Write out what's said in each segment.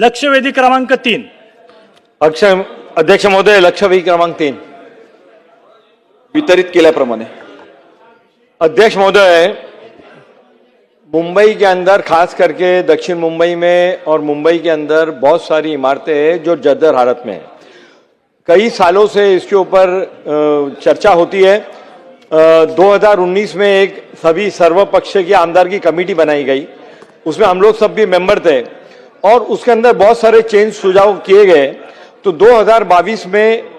लक्षवेधी क्रमांक तीन. अक्ष अध्यक्ष महोदय लक्षवेधी क्रमांक तीन. वितरित केल्याप्रमाणे. अध्यक्ष महोदय मुंबई के अंदर खास करके दक्षिण मुंबई में और मुंबई के अंदर बहुत सारी इमारतें हैं जो जर्जर हालत में हैं। कई सालों से इसके ऊपर चर्चा होती है। अ, 2019 में एक सभी सर्वपक्ष की आमदार की कमेटी बनाई गई। उसमें हम लोग सब भी मेंबर थे। और उसके अंदर बहुत सारे चेंज सुझाव किए गए। तो 2022 में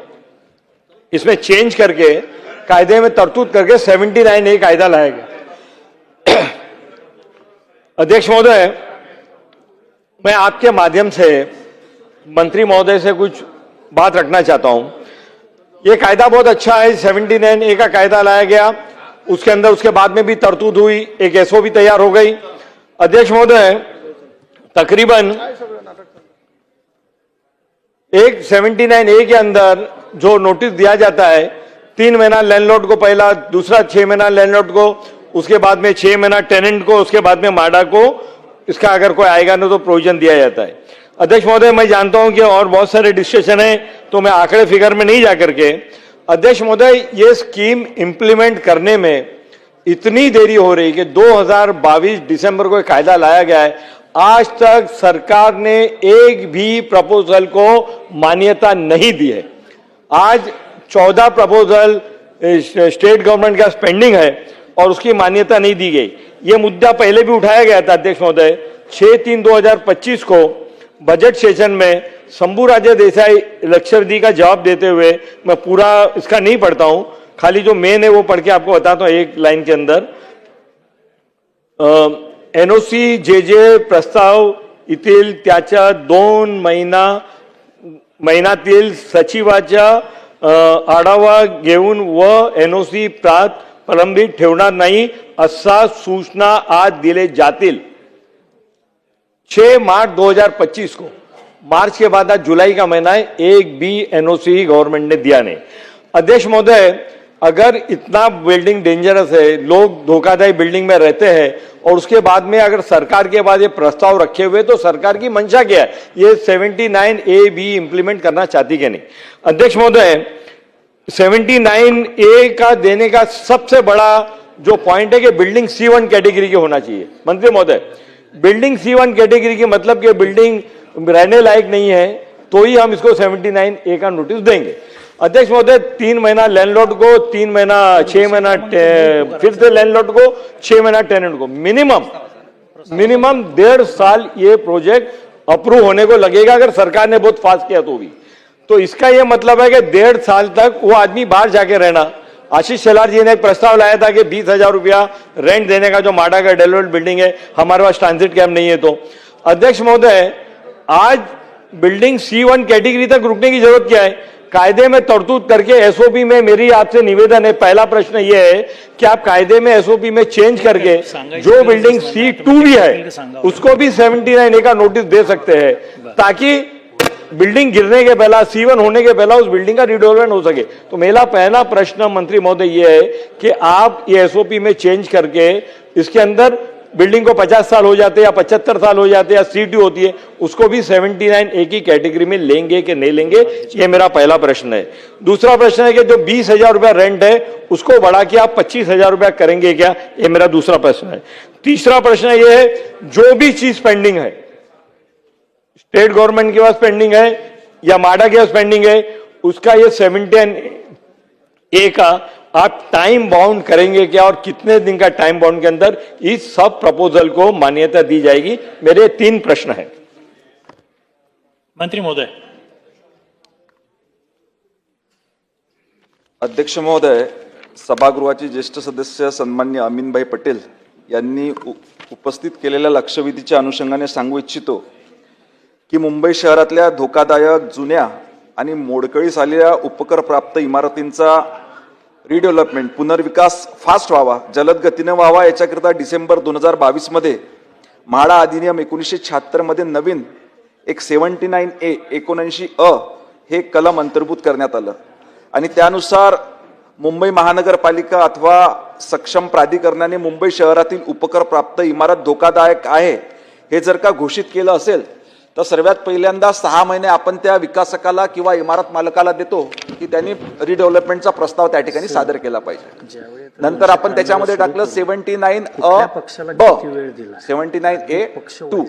इसमें चेंज करके, कायदे में तरतूत करके 79 ए कायदा लाया गया। अध्यक्ष महोदय, मैं आपके माध्यम से मंत्री महोदय से कुछ बात रखना चाहता हूँ। ये कायदा बहुत अच्छा है 79 ए का कायदा लाया गया। उसके अंदर उसके बाद में भी तरतूत हुई, एक एसओ भी तैयार हो गई। अध्यक्ष महोदय तकरीबन एक 79 ए के अंदर जो नोटिस दिया जाता है, तीन महीना लैंडलॉर्ड को पहला, दूसरा छह महीना लैंडलॉर्ड को, उसके बाद में छह महीना टेनेंट को, उसके बाद में माडा को, इसका अगर कोई आएगा ना तो प्रोविज़न दिया जाता है। अध्यक्ष महोदय, मैं जानता हूँ कि और बहुत सारे डिस्कशन है तो मैं आंकड़े फिगर में नहीं जाकर के अध्यक्ष महोदय, ये स्कीम इंप्लीमेंट करने में इतनी देरी हो रही कि 2022 दिसंबर को कायदा लाया गया है। आज तक सरकार ने एक भी प्रपोजल को मान्यता नहीं दी है। आज 14 प्रपोजल स्टेट गवर्नमेंट का पेंडिंग है और उसकी मान्यता नहीं दी गई। ये मुद्दा पहले भी उठाया गया था अध्यक्ष महोदय 6 तीन 2025 को बजट सेशन में शंभू राजा देसाई लक्षरदी का जवाब देते हुए मैं पूरा इसका नहीं पढ़ता हूँ, खाली जो मेन है वो पढ़ के आपको बताता हूँ एक लाइन के अंदर। एनओसी जे जे प्रस्ताव येथील त्याच्या दोन महिना महिन्यातील सचिवाच्या आढावा घेऊन व एनओसी प्रात प्रलंबित ठेवणार नाही असा सूचना आज दिले जातील. 6 मार्च 2025 को. मार्च के बाद आज जुलाई का महीना है एक भी एनओसी गवर्नमेंट ने दिया नहीं. अध्यक्ष महोदय अगर इतना बिल्डिंग डेंजरस है, लोग धोखाधड़ी बिल्डिंग में रहते हैं, और उसके बाद में अगर सरकार के बाद ये प्रस्ताव रखे हुए तो सरकार की मंशा क्या है? ये 79 ए बी इंप्लीमेंट करना चाहती क्या नहीं? अध्यक्ष महोदय 79 ए का देने का सबसे बड़ा जो पॉइंट है कि बिल्डिंग सी वन कैटेगरी की होना चाहिए। मंत्री महोदय बिल्डिंग सी वन कैटेगरी की मतलब कि बिल्डिंग रहने लायक नहीं है तो ही हम इसको 79 ए का नोटिस देंगे। अध्यक्ष महोदय, तीन महीना लैंडलॉर्ड को, तीन महीना, छह महीना फिर से लैंडलॉर्ड को, छह महीना टेनेंट को। मिनिमम मिनिमम डेढ़ साल ये प्रोजेक्ट अप्रूव होने को लगेगा, अगर सरकार ने बहुत फास्ट किया तो भी। तो इसका ये मतलब है कि डेढ़ साल तक वो आदमी बाहर जाके रहना। आशीष शेलार जी ने एक प्रस्ताव लाया था कि बीस हज़ार रुपया रेंट देने का जो माडा का डेवलप्ड बिल्डिंग है, हमारे पास ट्रांजिट कैम्प नहीं है तो। अध्यक्ष महोदय, आज बिल्डिंग सी वन कैटेगरी तक रुकने की ज़रूरत क्या है? कायदे में तरतूद करके एसओपी में मेरी आपसे निवेदन है पहला प्रश्न ये है कि आप कायदे में एसओपी में चेंज करके जो बिल्डिंग सी टू भी है उसको भी 79 ए का नोटिस दे सकते हैं ताकि बिल्डिंग गिरने के पहला सीवन होने के पहला उस बिल्डिंग का रिडेवलपमेंट हो सके। तो मेरा पहला प्रश्न मंत्री महोदय ये है कि आप ये एसओपी में चेंज करके इसके अंदर बिल्डिंग को 50 साल हो जाते या 75 साल हो जाते या सी होती है, उसको भी 79 ए की कैटेगरी में लेंगे कि नहीं लेंगे, ये मेरा पहला प्रश्न है। दूसरा प्रश्न है कि जो बीस हज़ार रुपया रेंट है, उसको बढ़ा के आप पच्चीस हज़ार रुपया करेंगे क्या? ये मेरा दूसरा प्रश्न है। तीसरा प्रश्न ये है, जो भी चीज़ पेंडिंग है स्टेट गवर्नमेंट के पास पेंडिंग है या माडा के पास पेंडिंग है, उसका ये सेवनटीन ए का आप टाइम बाउंड करेंगे क्या और कितने दिन का टाइम बाउंड के अंदर इस सब प्रपोजल को मान्यता दी जाएगी? मेरे तीन प्रश्न हैं। मंत्री महोदय। अध्यक्ष महोदय सभागृहाचे ज्येष्ठ सदस्य सन्मान्य अमीनभाई पटेल यांनी उपस्थित केलेल्या लक्षवेधीच्या अनुषंगाने सांगू इच्छितो की मुंबई शहरातल्या धोकादायक जुन्या आणि मोडकळीस आलेल्या उपकरप्राप्त इमारतींचा रिडेव्हलपमेंट पुनर्विकास फास्ट व्हावा जलद गतीनं व्हावा याच्याकरिता डिसेंबर दोन हजार बावीसमध्ये म्हाडा अधिनियम एकोणीसशे शहात्तरमध्ये नवीन एक सेवन्टी नाईन ए एकोणऐंशी अ हे कलम अंतर्भूत करण्यात आलं. आणि त्यानुसार मुंबई महानगरपालिका अथवा सक्षम प्राधिकरणाने मुंबई शहरातील उपकर प्राप्त इमारत धोकादायक आहे हे जर का घोषित केलं असेल तर सर्वात पहिल्यांदा सहा महिने आपण त्या विकासकाला किंवा इमारत मालकाला देतो की त्यांनी रिडेव्हलपमेंटचा प्रस्ताव त्या ठिकाणी सादर केला पाहिजे नंतर आपण त्याच्यामध्ये टाकलं seventy nine uh? Seventy nine A two.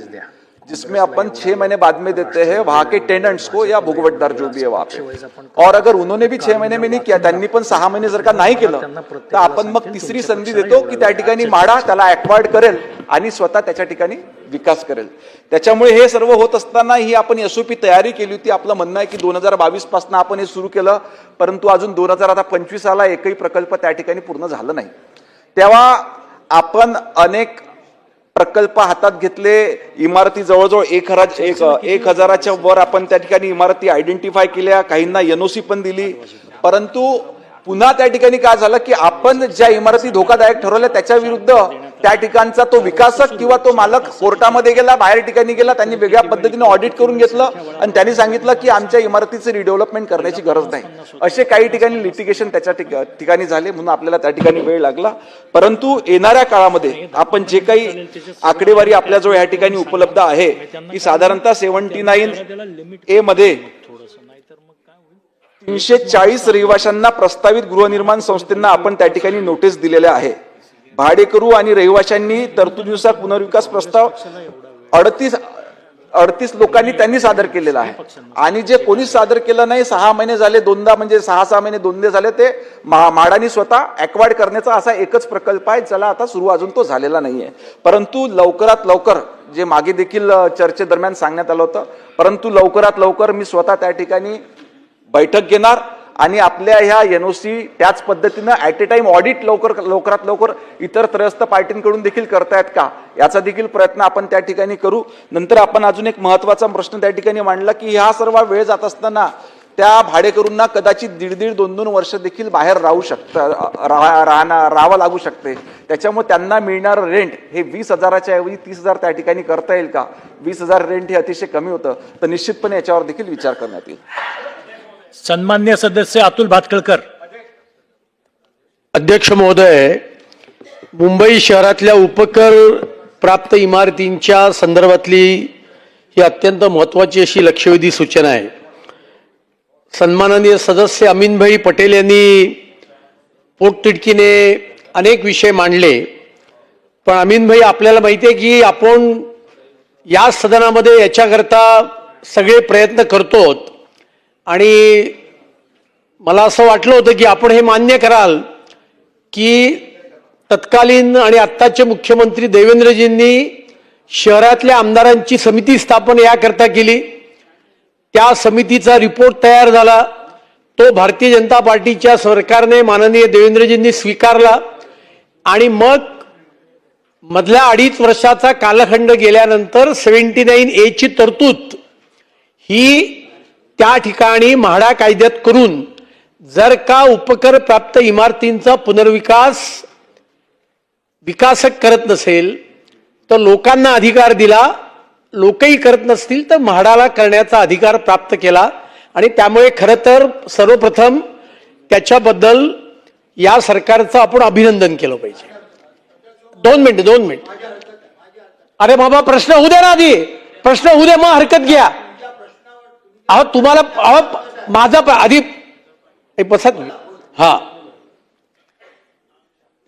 जिसमें अपन छह महीने बाद में देते हैं वहां के टेनेंट्स को या भुगवटदार जो भी है वहां पे और अगर उन्होंने भी छह महीने में नहीं किया त्यांनी पण सहा महिने जर का नाही केलं तर आपण मग तिसरी संधी देतो की त्या ठिकाणी. माडा त्याला अक्वायर्ड करेल आणि स्वतः त्याच्या ठिकाणी विकास करेल. त्याच्यामुळे हे सर्व होत असताना ही आपण एसओपी तयारी केली होती. आपलं म्हणणं आहे की दोन हजार बावीसपासून आपण हे सुरू केलं परंतु अजून दोन हजार आता पंचवीसाला एकही प्रकल्प त्या ठिकाणी पूर्ण झालं नाही. तेव्हा आपण अनेक प्रकल्प हातात घेतले इमारती जवळजवळ एक हजार एक एक हजाराच्या वर आपण त्या ठिकाणी इमारती आयडेंटिफाय केल्या काहींना एनओसी पण दिली. परंतु पुन्हा त्या ठिकाणी काय झालं की आपण ज्या इमारती धोकादायक ठरवल्या त्याच्या विरुद्ध त्या ठिकाणचा तो विकासक किंवा तो मालक कोर्टामध्ये गेला बाहेर ठिकाणी गेला त्यांनी वेगळ्या पद्धतीने ऑडिट करून घेतलं आणि त्यांनी सांगितलं की आमच्या इमारतीचं रिडेव्हलपमेंट करण्याची गरज नाही. असे काही ठिकाणी लिटिगेशन त्याच्या ठिकाणी झाले म्हणून आपल्याला त्या ठिकाणी वेळ लागला. परंतु येणाऱ्या काळामध्ये आपण जे काही आकडेवारी आपल्याजवळ या ठिकाणी उपलब्ध आहे की साधारणतः सेव्हन्टी नाईन ए मध्ये तीनशे चाळीस रहिवाशांना प्रस्तावित गृहनिर्माण संस्थेना आपण त्या ठिकाणी नोटीस दिलेल्या आहे. भाडेकरू आणि रहिवाशांनी तरतुदीनुसार पुनर्विकास प्रस्ताव अडतीस अडतीस लोकांनी त्यांनी सादर केलेला आहे. आणि जे कोणीच सादर केलं नाही सहा महिने झाले दोनदा म्हणजे सहा सहा महिने दोनदा झाले ते माडानी स्वतः अक्वायर्ड करण्याचा असा एकच प्रकल्प आहे ज्याला आता सुरू अजून तो झालेला नाहीये. परंतु लवकरात लवकर जे मागे देखील चर्चेदरम्यान सांगण्यात आलं होतं परंतु लवकरात लवकर मी स्वतः त्या ठिकाणी बैठक घेणार आणि आपल्या ह्या एनओसी त्याच पद्धतीनं ऍट ए टाइम ऑडिट लवकर लवकरात लवकर इतर त्रयस्थ पार्टींकडून देखील करतायत का? याचा देखील प्रयत्न आपण त्या ठिकाणी करू. नंतर आपण अजून एक महत्त्वाचा प्रश्न त्या ठिकाणी मांडला की ह्या सर्व वेळ जात असताना त्या भाडेकरूंना कदाचित दीड दीड दोन दोन वर्ष देखील बाहेर राहू शकतं राहणार राहावं लागू शकते. त्याच्यामुळे त्यांना मिळणारं रेंट हे वीस हजाराच्या ऐवजी तीस हजार त्या ठिकाणी करता येईल का? वीस हजार रेंट हे अतिशय कमी होतं. तर निश्चितपणे याच्यावर देखील विचार करण्यात येईल. सन्मान्य सदस्य अतुल भातखळकर. अध्यक्ष महोदय मुंबई शहरातल्या उपकर प्राप्त इमारतींच्या संदर्भातली ही अत्यंत महत्वाची अशी लक्षवेधी सूचना आहे. सन्माननीय सदस्य अमीनभाई पटेल यांनी पोटतिडकीने अनेक विषय मांडले. पण अमीनभाई आपल्याला माहिती आहे की आपण या सदनामध्ये याच्याकरता सगळे प्रयत्न करतो आणि मला असं वाटलं होतं की आपण हे मान्य कराल की तत्कालीन आणि आत्ताचे मुख्यमंत्री देवेंद्रजींनी शहरातल्या आमदारांची समिती स्थापन याकरता केली. त्या समितीचा रिपोर्ट तयार झाला. तो भारतीय जनता पार्टीच्या सरकारने माननीय देवेंद्रजींनी स्वीकारला. आणि मग मधल्या अडीच वर्षाचा कालखंड गेल्यानंतर सेव्हन्टी नाईन एची तरतूद ही त्या ठिकाणी म्हाडा कायद्यात करून जर का उपकर प्राप्त इमारतींचा पुनर्विकास विकासक करत नसेल तर लोकांना अधिकार दिला लोकही करत नसतील तर म्हाडाला करण्याचा अधिकार प्राप्त केला. आणि त्यामुळे खरं तर सर्वप्रथम त्याच्याबद्दल या सरकारचं आपण अभिनंदन केलं पाहिजे. दोन मिनिट दोन मिनिट. अरे बाबा प्रश्न होऊ दे ना आधी. प्रश्न होऊ दे मग हरकत घ्या. अहो तुम्हाला अहो माझा प- आधी ए, बसा तुम्ही हा.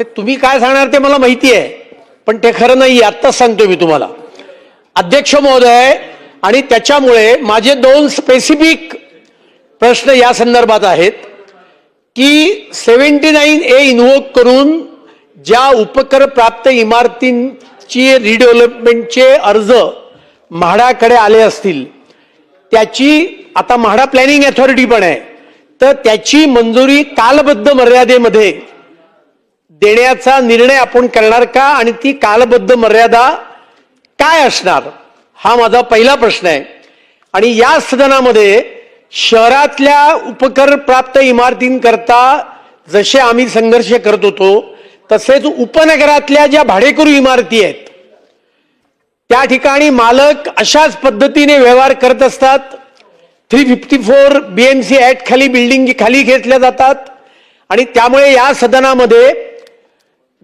ते तुम्ही काय सांगणार ते मला माहिती आहे पण ते खरं नाही आत्ताच सांगतो मी तुम्हाला. अध्यक्ष महोदय आणि त्याच्यामुळे माझे दोन स्पेसिफिक प्रश्न या संदर्भात आहेत की सेव्हन्टी नाईन ए इन्व्होक करून ज्या उपकर प्राप्त इमारतींची रिडेव्हलपमेंटचे अर्ज म्हाडाकडे आले असतील त्याची आता म्हाडा प्लॅनिंग अथॉरिटी पण आहे. तर त्याची मंजुरी कालबद्ध मर्यादेमध्ये देण्याचा निर्णय आपण करणार का? आणि ती कालबद्ध मर्यादा काय असणार? हा माझा पहिला प्रश्न आहे. आणि या सदनामध्ये शहरातल्या उपकर प्राप्त इमारतींकरता जसे आम्ही संघर्ष करत होतो तसेच उपनगरातल्या ज्या भाडेकरू इमारती आहेत त्या ठिकाणी मालक अशाच पद्धतीने व्यवहार करत असतात. Three fifty four B M C at खाली बिल्डिंग खाली घेतल्या जातात. आणि त्यामुळे या सदनामध्ये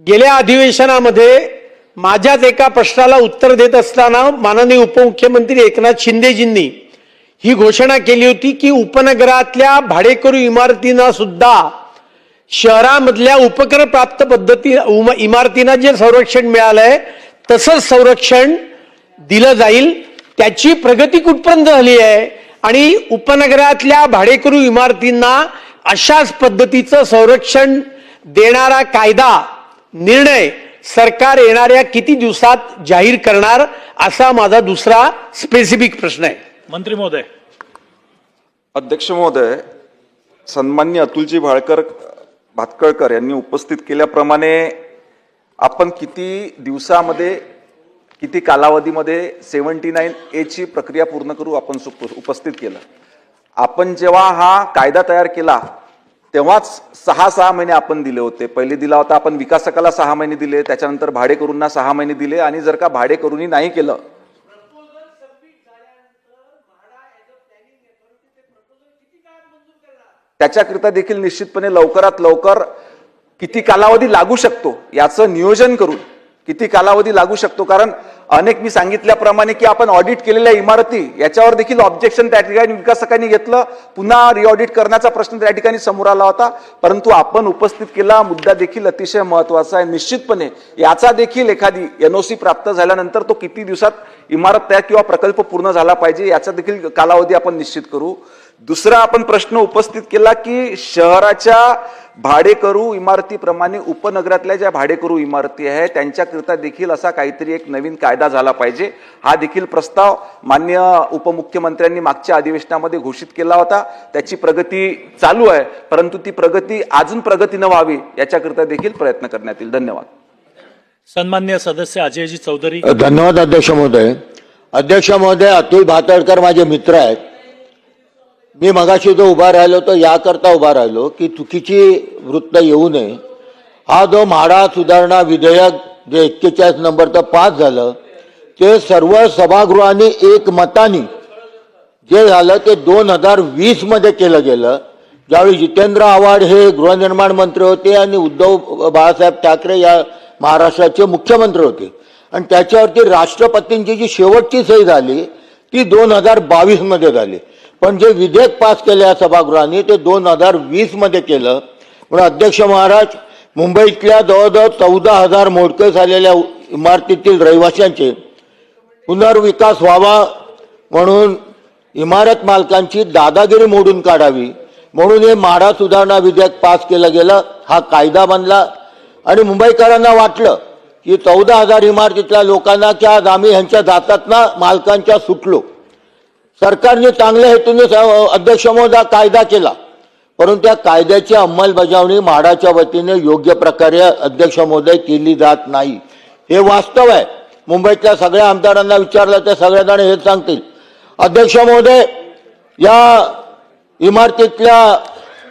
गेल्या अधिवेशनामध्ये माझ्याच एका प्रश्नाला उत्तर देत असताना माननीय उपमुख्यमंत्री एकनाथ शिंदेजींनी ही घोषणा केली होती की उपनगरातल्या भाडेकरू इमारतींना सुद्धा शहरामधल्या उपकर प्राप्त पद्धती उम- इमारतींना जे संरक्षण मिळालंय तसंच संरक्षण दिलं जाईल त्याची प्रगती कुठपर्यंत झाली आहे? आणि उपनगरातल्या भाडेकरू इमारतींना अशाच पद्धतीचं संरक्षण देणारा कायदा निर्णय सरकार येणाऱ्या किती दिवसात जाहीर करणार असा माझा दुसरा स्पेसिफिक प्रश्न आहे. मंत्री महोदय. अध्यक्ष महोदय सन्मान्य अतुलजी भाळकर भातकळकर यांनी उपस्थित केल्याप्रमाणे आपण किती दिवसामध्ये किती कालावधीमध्ये सेवन्टी नाईन एची प्रक्रिया पूर्ण करू आपण सुप- उपस्थित केलं. आपण जेव्हा हा कायदा तयार केला तेव्हाच सहा सहा महिने आपण दिले होते. पहिले दिला होता आपण विकासकाला सहा महिने दिले त्याच्यानंतर भाडेकरूंना सहा महिने दिले आणि जर का भाडेकरूंनी नाही केलं त्याच्याकरिता देखील निश्चितपणे लवकरात लवकर किती कालावधी लागू शकतो याचं नियोजन करून किती कालावधी लागू शकतो? कारण अनेक मी सांगितल्याप्रमाणे की आपण ऑडिट केलेल्या इमारती याच्यावर देखील ऑब्जेक्शन त्या ठिकाणी विकासकांनी घेतलं. पुन्हा रिऑडिट करण्याचा प्रश्न त्या ठिकाणी समोर आला होता. परंतु आपण उपस्थित केला. मुद्दा देखील अतिशय महत्त्वाचा आहे. निश्चितपणे याचा देखील एखादी एनओसी प्राप्त झाल्यानंतर तो किती दिवसात इमारत तयार किंवा प्रकल्प पूर्ण झाला पाहिजे याचा देखील कालावधी आपण निश्चित करू. दुसरा आपण प्रश्न उपस्थित केला की शहराच्या भाडेकरू इमारतीप्रमाणे उपनगरातल्या ज्या भाडेकरू इमारती आहेत त्यांच्याकरिता देखील असा काहीतरी एक नवीन कायदा झाला पाहिजे. हा देखील प्रस्ताव मान्य उपमुख्यमंत्र्यांनी मागच्या अधिवेशनामध्ये घोषित केला होता. त्याची प्रगती चालू आहे परंतु ती प्रगती अजून प्रगतीनं व्हावी याच्याकरिता देखील प्रयत्न करण्यात येईल. धन्यवाद. सन्मान्य सदस्य अजयजी चौधरी. धन्यवाद अध्यक्ष महोदय. अध्यक्ष महोदय अतुल भातडकर माझे मित्र आहेत. मी मगाशी जो उभा राहिलो तो याकरता उभा राहिलो की चुकीची वृत्त येऊ नये. हा जो म्हाडा सुधारणा विधेयक जे एक्केचाळीस नंबरचं पास झालं ते सर्व सभागृहांनी एक मतानी जे झालं ते दोन हजार वीसमध्ये केलं गेलं. ज्यावेळी जितेंद्र आव्हाड हे गृहनिर्माण मंत्री होते आणि उद्धव बाळासाहेब ठाकरे या महाराष्ट्राचे मुख्यमंत्री होते. आणि त्याच्यावरती राष्ट्रपतींची जी शेवटची सही झाली ती दोन हजार बावीसमध्ये झाली. पण जे विधेयक पास केले या सभागृहाने ते दोन हजार वीसमध्ये केलं. म्हणून अध्यक्ष महाराज मुंबईतल्या जवळजवळ चौदा हजार मोडकं झालेल्या इमारतीतील रहिवाशांचे पुनर्विकास व्हावा म्हणून इमारत मालकांची दादागिरी मोडून काढावी म्हणून हे म्हाडा सुधारणा विधेयक पास केलं गेलं. हा कायदा बनला. आणि मुंबईकरांना वाटलं की चौदा हजार इमारतीतल्या लोकांना की आज आम्ही ह्यांच्या दातातना मालकांच्या सुटलो. सरकारने चांगल्या हेतूने अध्यक्ष महोदय कायदा केला. परंतु त्या कायद्याची अंमलबजावणी म्हाडाच्या वतीने योग्य प्रकारे अध्यक्ष महोदय केली जात नाही. हे वास्तव आहे. मुंबईतल्या सगळ्या आमदारांना विचारलं तर सगळेजण हेच सांगतील. अध्यक्ष महोदय या इमारतीतल्या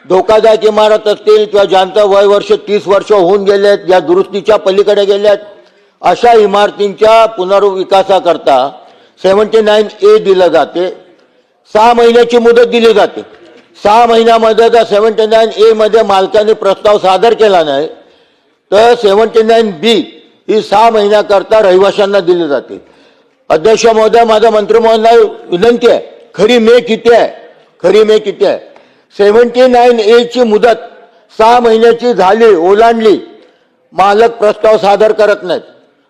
धोकादायक इमारत असतील किंवा ज्यांचं वय वर्ष तीस वर्ष होऊन गेलेत या दुरुस्तीच्या पलीकडे गेल्यात अशा इमारतींच्या पुनर्विकासाकरता सेव्हन्टी नाईन ए दिलं जाते. सहा महिन्याची मुदत दिली जाते. सहा महिन्यामध्ये जर सेव्हन्टी नाईन एमध्ये मालकाने प्रस्ताव सादर केला नाही. तर सेव्हन्टी नाईन बी ही सहा महिन्याकरता रहिवाशांना दिली जाते. अध्यक्ष महोदय माझं मंत्रिमंडळाला विनंती आहे. खरी मे किती आहे? खरी मे किती आहे? सेव्हन्टी नाईन एची मुदत सहा महिन्याची झाली ओलांडली. मालक प्रस्ताव सादर करत नाहीत.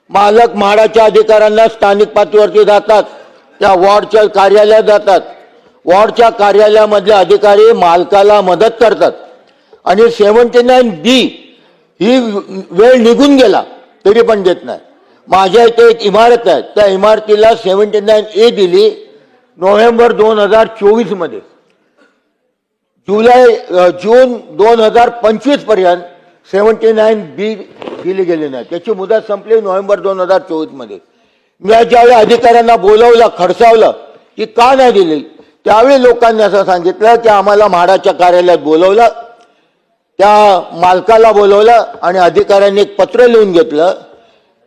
मालक म्हाडाच्या अधिकाऱ्यांना स्थानिक पातळीवरती जातात. त्या वॉर्डच्या कार्यालयात जातात. वॉर्डच्या कार्यालयामधले अधिकारी मालकाला मदत करतात. आणि सेव्हन्टी नाईन बी ही वेळ निघून गेला तरी पण देत नाही. माझ्या इथे एक इमारत आहे. त्या इमारतीला सेव्हन्टी नाईन ए दिली नोव्हेंबर दोन हजार चोवीसमध्ये जुलै जून दोन हजार पंचवीसपर्यंत सेव्हन्टी नाईन बी दिली गेली नाही. त्याची मुदत संपली नोव्हेंबर दोन हजार चोवीसमध्ये. मी ज्यावेळी अधिकाऱ्यांना बोलवलं खडसावलं की का नाही दिली? त्यावेळी लोकांनी असं सांगितलं की आम्हाला म्हाडाच्या कार्यालयात बोलवलं त्या मालकाला बोलवलं आणि अधिकाऱ्यांनी एक पत्र लिहून घेतलं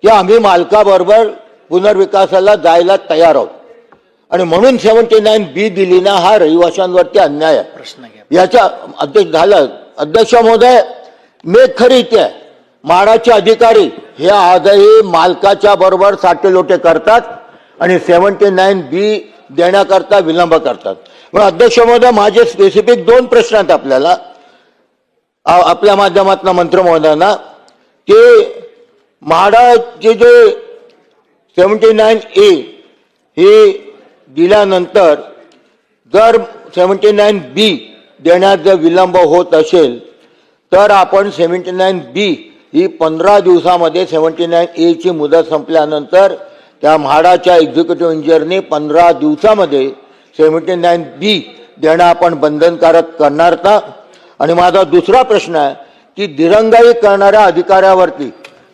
की आम्ही मालकाबरोबर पुनर्विकासाला जायला तयार आहोत. आणि म्हणून सेवन्टी नाईन बी दिली ना हा रहिवाशांवरती अन्याय आहे. प्रश्न याच्या अध्यक्ष झालं अध्यक्ष महोदय मेघ खरी इथे आहे. म्हाडाचे अधिकारी हे आजही मालकाच्या बरोबर साटेलोटे करतात आणि सेव्हन्टी नाईन बी देण्याकरता विलंब करतात. मग अध्यक्ष महोदय माझे स्पेसिफिक दोन प्रश्न आहेत आपल्याला. आपल्या माध्यमातून मंत्र महोदयांना की म्हाडाचे जे सेव्हन्टी नाईन ए हे दिल्यानंतर जर सेव्हन्टी नाईन बी देण्यात जर विलंब होत असेल तर आपण सेव्हन्टी नाईन बी ही पंधरा दिवसामध्ये सेव्हन्टी नाईन एची मुदत संपल्यानंतर त्या म्हाडाच्या एक्झिक्युटिव्ह इंजिनियरने पंधरा दिवसामध्ये सेव्हन्टी नाईन बी देणं आपण बंधनकारक करणार का? आणि माझा दुसरा प्रश्न आहे की दिरंगाई करणाऱ्या अधिकाऱ्यावरती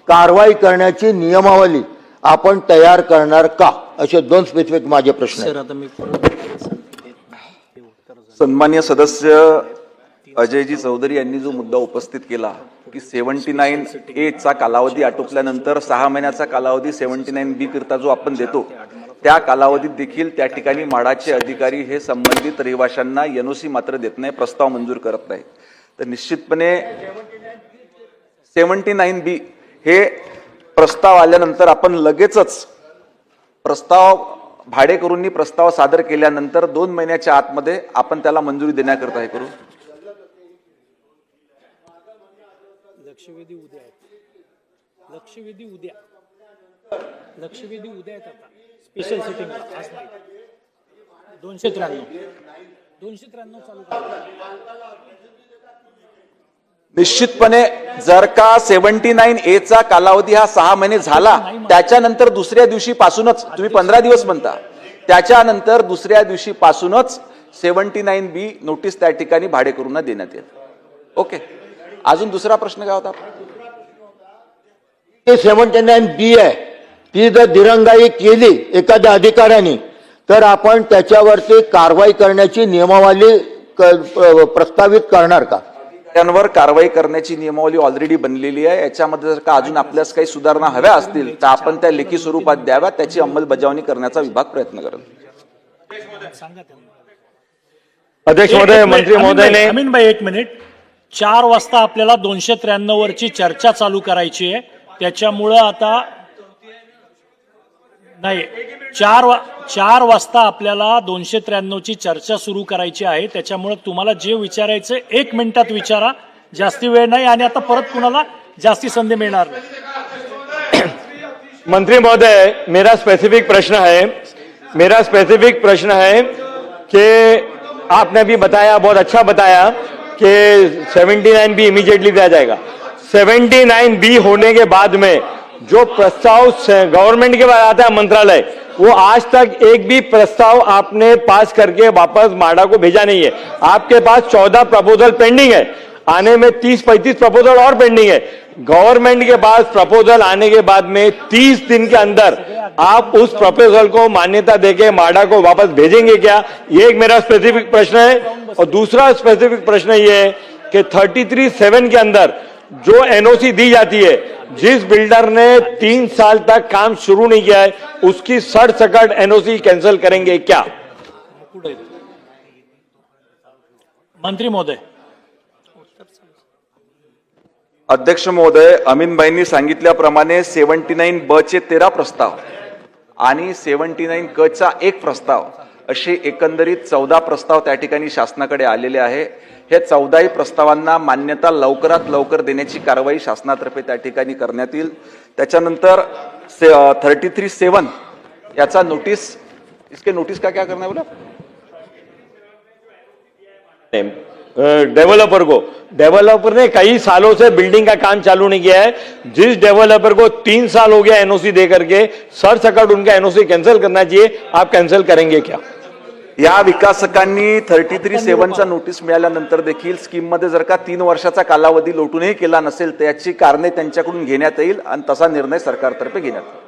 कारवाई करण्याची नियमावली आपण तयार करणार का? असे दोन स्पेसिफिक माझे प्रश्न आहेत. सर आता मी सन्मान्य सदस्य अजयजी चौधरी यांनी जो मुद्दा उपस्थित केला की सेव्हन्टी नाईन एचा कालावधी आटोपल्यानंतर सहा महिन्याचा कालावधी सेव्हन्टी नाईन बी करता जो आपण देतो त्या कालावधीत देखील त्या ठिकाणी माडाचे अधिकारी हे संबंधित रहिवाशांना एनओसी मात्र देत नाही प्रस्ताव मंजूर करत नाही तर निश्चितपणे सेव्हन्टी नाईन बी हे प्रस्ताव आल्यानंतर आपण लगेचच प्रस्ताव भाडेकरूंनी प्रस्ताव सादर केल्यानंतर दोन महिन्याच्या आतमध्ये आपण त्याला मंजुरी देण्याकरता हे करू. लक्षवेधी उद्या आहेत. लक्षवेधी उद्या. लक्षवेधी उद्या आहेत आता. स्पेशल सिटिंग आज नाही. दोनशे त्र्याण्णव. दोनशे त्र्याण्णव चालू. निश्चितपणे जर का सेव्हन्टी नाईन ए चा कालावधी हा सहा महिने झाला त्याच्यानंतर दुसऱ्या दिवशी पासूनच तुम्ही पंधरा दिवस म्हणता त्याच्यानंतर दुसऱ्या दिवशी पासूनच सेव्हन्टी नाईन बी नोटीस त्या ठिकाणी भाडेकरूंना देण्यात येईल ओके अजून दुसरा प्रश्न काय होता? ते सेव्हन्टी नाईन बी आहे. ती जर दिरंगाई केली एखाद्या अधिकाऱ्याने तर आपण त्याच्यावरती कारवाई करण्याची नियमावली प्रस्तावित करणार का? त्यांवर कारवाई करण्याची नियमावली ऑलरेडी बनलेली आहे. याच्यामध्ये जर का अजून आपल्यास काही सुधारणा हव्या असतील तर आपण त्या लेखी स्वरूपात द्याव्या. त्याची अंमलबजावणी करण्याचा विभाग प्रयत्न करेल. अध्यक्ष महोदय मंत्री अमीन महोदय भाई- ने अमीन भाई एक मिनिट. चार वाजता आपल्याला दोनशे त्र्याण्णववरची चर्चा चालू करायची आहे. त्याच्यामुळं आता नाही चार वा चार वाजता आपल्याला दोनशे त्र्याण्णवची चर्चा सुरू करायची आहे. त्याच्यामुळं तुम्हाला जे विचारायचं एक मिनिटात विचारा. जास्ती वेळ नाही आणि आता परत कुणाला जास्ती संधी मिळणार नाही. मंत्री महोदय मेरा स्पेसिफिक प्रश्न है. मेरा स्पेसिफिक प्रश्न है कि आपने भी बताया बहुत अच्छा बताया कि 79 बी इमीडिएटली दिया जाएगा। 79 बी होने के बाद में जो प्रस्ताव गवर्नमेंट के पास आता है, मंत्रालय, वो आज तक एक भी प्रस्ताव आपने पास करके वापस माडा को भेजा नहीं है। आपके पास चौदह प्रपोजल पेंडिंग है। आने में 30 35 प्रपोजल और पेंडिंग है। गवर्नमेंट के पास प्रपोजल आने के बाद में 30 दिन के अंदर आप उस प्रपोजल को मान्यता देके माडा को वापस भेजेंगे क्या? ये एक मेरा स्पेसिफिक प्रश्न है। और दूसरा स्पेसिफिक प्रश्न ये है कि 33 सेवन के अंदर जो एनओसी दी जाती है, जिस बिल्डर ने तीन साल तक काम शुरू नहीं किया है, उसकी सड़ सकट एनओसी कैंसिल करेंगे क्या? मंत्री महोदय अध्यक्ष महोदय अमीनबाईंनी सांगितल्याप्रमाणे सेव्हन्टी नाईन ब चे तेरा प्रस्ताव आणि सेव्हन्टी नाईन क चा एक प्रस्ताव असे एकंदरीत चौदा प्रस्ताव त्या ठिकाणी शासनाकडे आलेले आहे. हे चौदाही प्रस्तावांना मान्यता लवकरात लवकर देण्याची कारवाई शासनातर्फे त्या ठिकाणी करण्यात येईल. त्याच्यानंतर थर्टी थ्री सेवन याचा नोटीस इसके नोटीस का क्या करणार बोला? डेवलपर को। डेवलपर ने कई सालों से बिल्डिंग का काम चालू नहीं किया है। जिस डेवलपर को तीन साल हो गया एनओसी दे करके सर सकट उनका एनओसी कैंसिल करना चाहिए। आप कैंसिल करेंगे क्या? या विकासकांनी थर्टी थ्री सेव्हनचा नोटीस मिळाल्यानंतर देखील स्कीममध्ये जर का तीन वर्षाचा कालावधी लोटूनही केला नसेल तर याची कारणे त्यांच्याकडून घेण्यात येईल आणि तसा निर्णय सरकारतर्फे घेण्यात येईल.